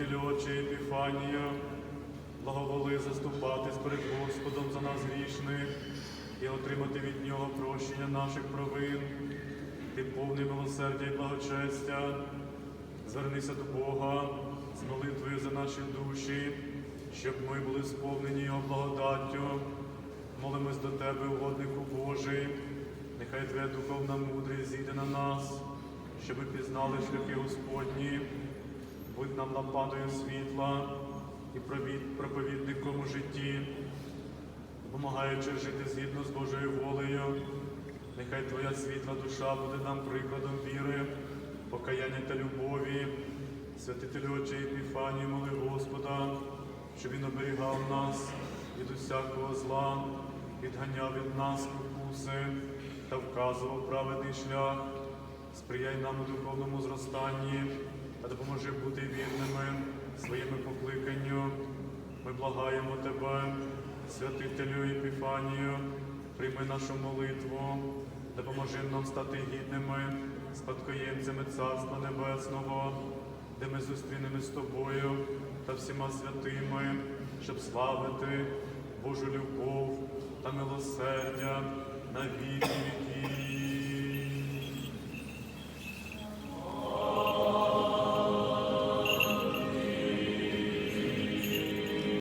Отче Епіфанія, благоволи заступатись перед Господом за нас грішних і отримати від Нього прощення наших провин. Ти повний милосердя і благочестя. Звернися до Бога з молитвою за наші душі, щоб ми були сповнені Його благодаттю. Молимось до Тебе, угоднику Божий, нехай Твоя духовна мудрість зійде на нас, щоб ми пізнали шляхи Господні, будь нам лампадою світла і проповідником у житті, допомагаючи жити згідно з Божою волею. Нехай Твоя світла душа буде нам прикладом віри, покаяння та любові. Святителю Отче Епіфанії, моли Господа, щоб Він оберігав нас від усякого зла, відганяв від нас спокуси та вказував праведний шлях. Сприяй нам у духовному зростанні та допоможи бути вірними своєму покликанню. Ми благаємо Тебе, святителю Епіфанію, прийми нашу молитву, допоможи нам стати гідними, спадкоємцями Царства Небесного, де ми зустрінемо з Тобою та всіма святими, щоб славити Божу любов та милосердя на віки віків.